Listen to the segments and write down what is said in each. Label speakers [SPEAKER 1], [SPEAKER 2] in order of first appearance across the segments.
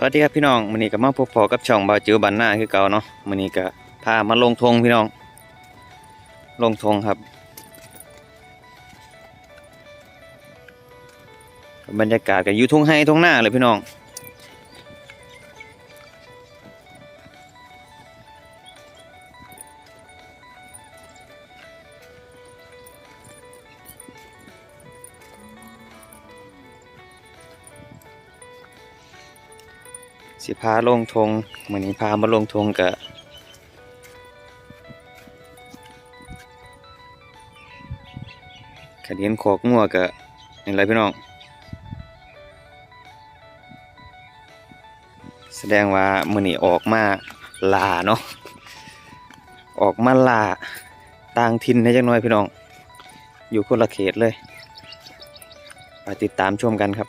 [SPEAKER 1] สวัสดีครับพี่น้องมันนี้ก็มาพบพอกับช่องบ่าวจิวบันหน้าคือเก่าเนาะมันนี้ก็พามาลงทงพี่น้อง ลงทงครับ บรรยากาศก็อยู่ทุ่งไห้ทุ่งนาเลยพี่น้อง สิพาลงทงมื้อนี้พามาลงทงกะขันเห็นขอกงัวกะนี่ไรพี่น้อง แสดงว่ามื้อนี้ออกมาลาเนาะออกมาลาต่างถิ่นให้จักหน่อยพี่น้อง อยู่คนละเขตเลยไปติดตามชมกันครับ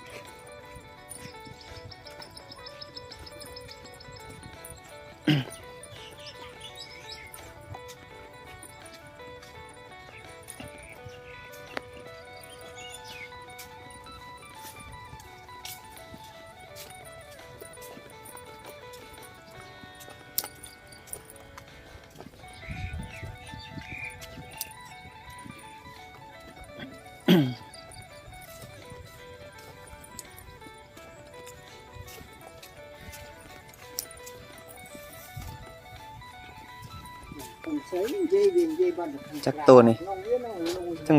[SPEAKER 1] จักตัวนี่ทั้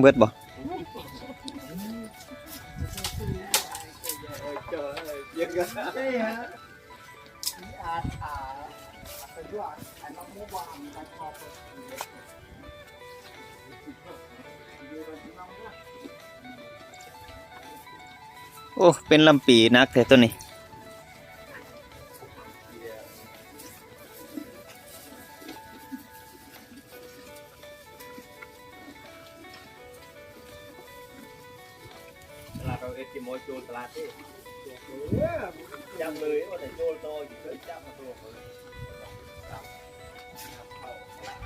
[SPEAKER 1] อ้ เป็นลำปีนักแต่ตัวนี้
[SPEAKER 2] ตลาดเราเอติโมโจรตลาดที่ยังเลยว่าแต่โจรโตอยู่เคยจับมาตัวเขาเลยจับเข้าตลาด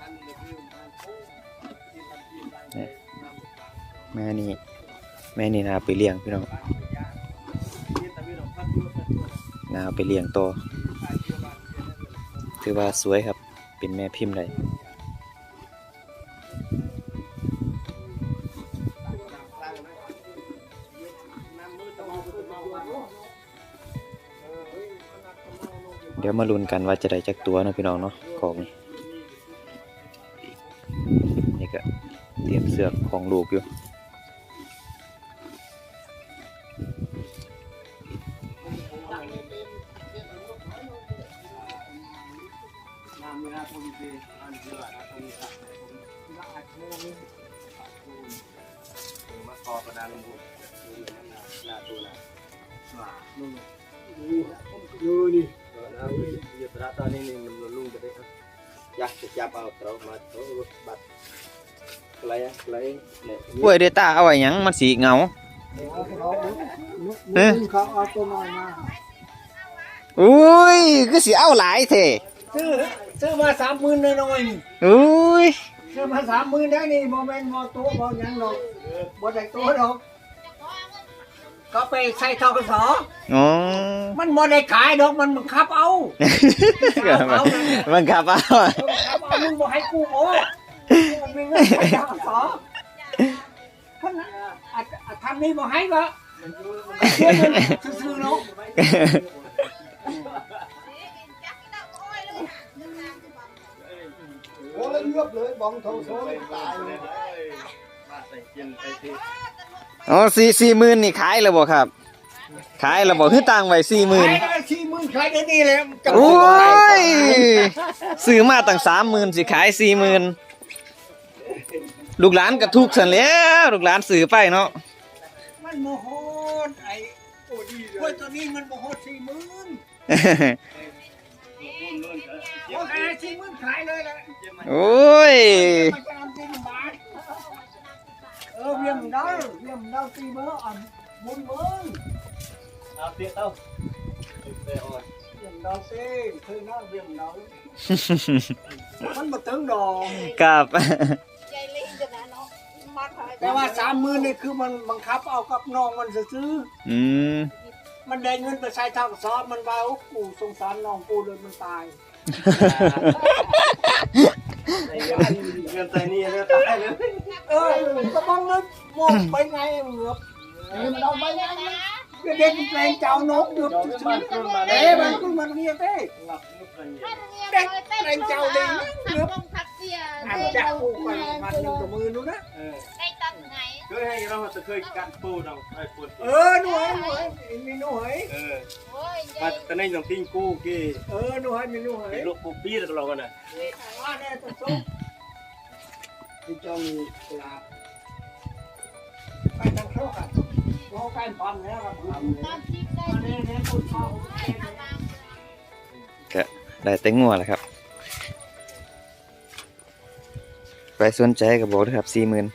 [SPEAKER 2] อันนี้
[SPEAKER 1] แม่นี่แม่นี่นาไปเลี้ยงพี่น้อง
[SPEAKER 2] นา
[SPEAKER 1] ไปเลี้ยงต่อ
[SPEAKER 2] ขายเที่ยว
[SPEAKER 1] ถือว่าสวยครับเป็นแม่พิมพ์เลยเดี๋ยวมาลุ้นกันว่าจะได้จักตัวนะพี่น้องเนาะของนี่นี่ก็เตรียมเสือกของลูกอยู่
[SPEAKER 2] ละอัดโมงมาคอกระดานลงบุดูเหมือนน้ำหน้าตัวนะว่าลุงดูนี่แล้วอยู่ตราตอนนี้นี่มันลุงจะได้ครับอยากจะจับเอาเรามาเอาบัตรอะไรอะไรเนี่ย
[SPEAKER 1] กล้วยเดต้าเอาไว้หยังมันสีเหงาเอ๊ะ
[SPEAKER 3] เขาเอาตัวน้อยมา
[SPEAKER 1] อุ้ยคือสิเอาหลายเท่
[SPEAKER 3] ซื้อซื้อมาสามหมื่นน้อยๆนี่
[SPEAKER 1] อุ้ย
[SPEAKER 3] ซื้อมาสามหมื่นได้นี่โมเมนต์โมตัวโมยังดอกบ่ได้ตัวดอกก็ไปใส่ทกส
[SPEAKER 1] อ๋อ
[SPEAKER 3] มันบ่ได้ขายดอกมันบังคับเอา
[SPEAKER 1] มันขับเอา
[SPEAKER 3] บังคับเอามึงบ่ให้กูโอ้มึงมีเงินใส่ทกสท่านน่ะอะอะทำนี่บ่ให้ก็เชื่อมันซื่อๆเนาะ ลือกเลยบองโทโซตายเลย
[SPEAKER 2] มาใส่กินใส่ที่
[SPEAKER 1] อ๋อสี่สี่หมื่นนี่ขายแล้วบ่ครับ ขายแล้วบ่คือตังไว้สี่หมื่น
[SPEAKER 3] ขายได้สี่หมื่นขายได้ดีเลยจะ
[SPEAKER 1] โอ้
[SPEAKER 3] พูดว่าขาย
[SPEAKER 1] ซื้อมาตั้งสามหมื่นสิขายสี่หมื่นลูกหลานก็ทุกข์สันแหล้วลูกหลานซื้อไปเนาะ
[SPEAKER 3] มันโมโหดไอ้โอ้ดีเลยตัวนี้มันโมโหดสี่หมื่น โอ้ขายสี่หมื่นขายเลยแหละ
[SPEAKER 1] โอ้ย
[SPEAKER 3] มันจะเอาสี่บาทเออเวียมเดาเวียมเดาสี่เบอร์อ่อนมุนเบิ้ง
[SPEAKER 2] เอาเตี้ยเต้าเตี้ยอ่อน
[SPEAKER 3] เวียมเดาสี่คือเดาเวียมเดามันมาถึงดอก
[SPEAKER 1] กับ
[SPEAKER 4] ใจลิงจะนะเนาะมัดหายไป
[SPEAKER 3] แต่ว่าสามหมื่นนี่คือมันบังคับเอากับน้องมันซื้อ
[SPEAKER 1] อืม
[SPEAKER 3] ๆมันได้เงินไปใช้ทางซอบมันว่าโอ้กูสงสารน้องกูเลยมันตาย
[SPEAKER 2] เงินใส่นี่เรื่องตายเลย
[SPEAKER 3] เออก็บังเลยมองไปไงเหงือบนี่มันเอาไปไงเด็กแปลงเจ้านกอยู่เอ๊ะมันคือมันเรียกเอ๊ะ
[SPEAKER 4] เด็กเล่นเจ้าเลยเนื้อปงทักเสีย
[SPEAKER 3] อันจะกูไปมันหนึ่งกับมือนู้นนะ
[SPEAKER 4] ได้ตันไหน
[SPEAKER 2] เคยให้เราจะเคยกัดปูเราไอ้ปู
[SPEAKER 3] เออหน่วยหน่วยมีหน่วย
[SPEAKER 2] เออ
[SPEAKER 4] โอ้ย
[SPEAKER 2] มาตอนนี้ยังทิ้งกู้กี่
[SPEAKER 3] เออหน่วยมีหน่วย
[SPEAKER 2] ลูกปูปีตลอดกันนะ
[SPEAKER 3] ว่าแน่ตัวส้มที่เจ้ามีกลาไปทางโชคอะโลกการปั๊มแล้วครับ
[SPEAKER 4] ตามจิ๊กได้
[SPEAKER 3] อันนี้เนี่ยคุณพ่อ
[SPEAKER 1] ก็ได้แต่งัวแหละครับ สนใจก็บอกด้วยครับสี่หมื่น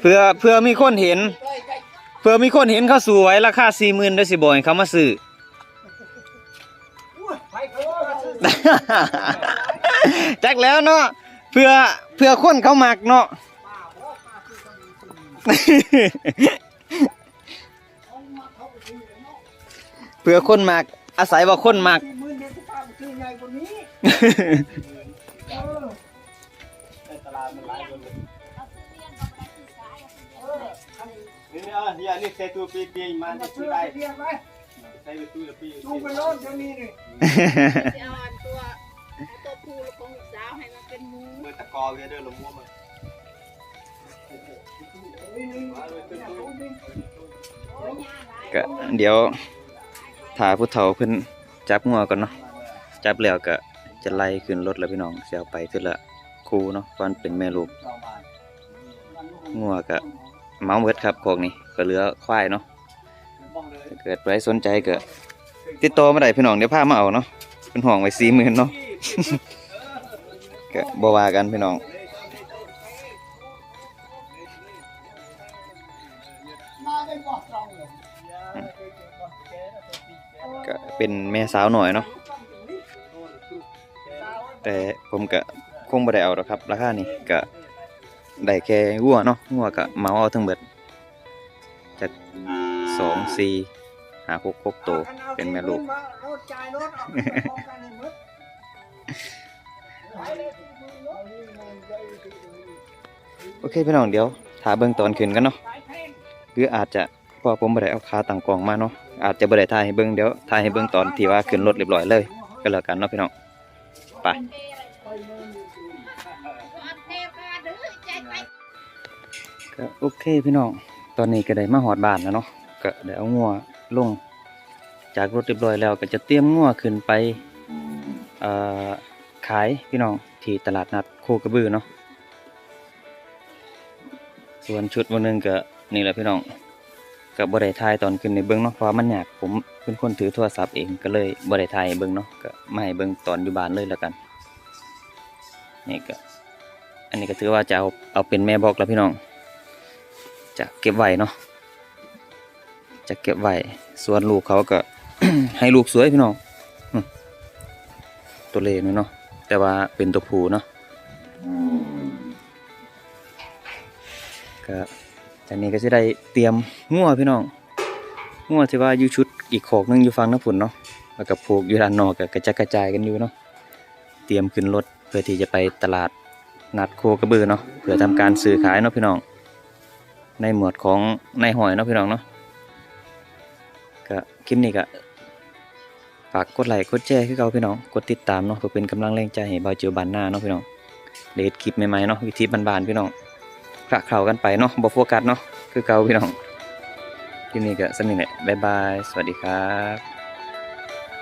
[SPEAKER 3] เพื่
[SPEAKER 1] อเพื่อมีคนเห็น เพื่อมีคนเห็นเขาสู่ไว้ราคาสี่หมื่นด้วยสิบอยเขามาซื้อ จักแล้วเนาะเพื่อเพื่อคนเขามักเนาะ
[SPEAKER 3] ป้าเพราะป้าซื้อคนซื้อเอามาเขาไปซื้อเนาะ
[SPEAKER 1] เพื่อคนมัก อาศัยว่าคนมัก
[SPEAKER 3] สี่หมื่นเดียวจะป้าไปซื้อใหญ่กว่านี้เออ
[SPEAKER 2] ในตลาดมันหลายคนเลย
[SPEAKER 4] เอาซื้อเรียนเอาไปซื้อสายเอาซื้อ
[SPEAKER 3] เอ
[SPEAKER 4] เรียน
[SPEAKER 3] ออันนี้
[SPEAKER 2] นี่อะนี่นี่ใส่ตัวปีปีมัน
[SPEAKER 3] มา
[SPEAKER 2] จะ
[SPEAKER 3] ซื้
[SPEAKER 2] ซื้
[SPEAKER 3] อ
[SPEAKER 2] อ
[SPEAKER 3] ไป
[SPEAKER 2] ได้
[SPEAKER 3] เรียนไป
[SPEAKER 2] ใส่ตัวปี
[SPEAKER 3] จูงไปโลดเดี๋ยวนี้นี่
[SPEAKER 4] จะเอาอันตัวตัวผู้แล้วของลูกสาวให้มันเป็นหมู
[SPEAKER 2] เมื่อตะกอเดินลงมัวมัน
[SPEAKER 1] ก็เดี๋ยวถ้าผู้เฒ่าเพิ่นจับงัวก่อนเนาะจับแล้วก็จะไล่ขึ้นรถแล้วพี่น้องสิเอาไปทีละคู่เนาะเพราะมันเป็นแม่ลูกงัวก็เมาเบิดครับพวกนี้ก็เหลือควายเนาะถ้า เกิดใครสนใจเก็ติดต่อมาได้พี่น้องเดี๋ยวพามาเอาเนาะเป็นห่วงไว้40,000เนาะก็บวากันพี่น้อง
[SPEAKER 3] ก็เป็
[SPEAKER 1] นแม่สาวหน่อยเนาะแต่ผมก็คงบ่ได้เอาหรอกครับ ราคานี้ก็ได้แค่งัวเนาะงัวก็เมาเอาทั้งเบิดจาก สองสี่หาหกหกตัวเป็นแม่ลูกโอเคพี่น้องเดี๋ยวถ้าเบิ่งตอนขึ้นกันเนาะ
[SPEAKER 3] เพลง
[SPEAKER 1] หรืออาจจะพราะผมบ่ได้เอาขาตั้งกล้องมาเนาะอาจจะบ่ได้ถ่ายให้เบิ่งเดี๋ยวถ่ายให้เบิ่งตอนที่ว่าขึ้นรถเรียบร้อยเลย ก็แล้วกันเนาะพี่น้องไปโอเคพี่น้องตอนนี้ก็ได้มาหอดบ้านแล้วเนาะ ก็ได้เอางัวลงจากรถเรียบร้อยแล้วก็จะเตรียมงัวขึ้นไปขายพี่น้องที่ตลาดนัดโคกระบือเนาะส่วนชุดวันนึงก็นี่แหละพี่น้องก็บ่ได้ถ่ายตอนขึ้นในเบิ่งเนาะเพราะมันหยากผมเป็นคนถือโทรศัพท์เองก็เลยบ่ได้ถ่ายเบิ่งเนาะก็มาให้เบิ่งตอนอยู่บ้านเลยแล้วกันนี่ก็อันนี้ก็ถือว่าจะเอาเอาเป็นแม่บอกแล้วพี่น้องจะเก็บไว้เนาะ จะเก็บไว้ส่วนลูกเขาก็ ให้ลูกสวยพี่น้องตัวเล็กน้อยเนาะแต่ว่าเป็นตัวผูเนาะก็จากนี้ก็จะได้เตรียมงัวพี่น้องงัวที่ว่าอยู่ชุดอีกโขกนึงอยู่ฟังน้ำผุนเนาะแล้วก็ผูกอยู่ด้านนอกก็กระจายกระจายกันอยู่เนาะเตรียมขึ้นรถเพื่อที่จะไปตลาดนัดโคกระบือเนาะเพื่อทำการซื้อขายเนาะพี่น้อง ในหมวดของในหอยเนาะพี่น้องเนาะ ก็คลิปนี้ก็ฝากกดไลค์กดแชร์คือเก่าพี่น้องกดติดตามเนาะเพื่อเป็นกำลังแรงใจให้เบาเจียวบานหน้าเนาะพี่น้องเดทคลิปใหม่ๆเนาะวิธีบานๆพี่น้องคระเข่ากันไปเนาะบ่โฟกัสเนาะคือเก่าพี่น้องคลิปนี้ก็สำนี้แหละบ๊ายบาย สวัสดีครับ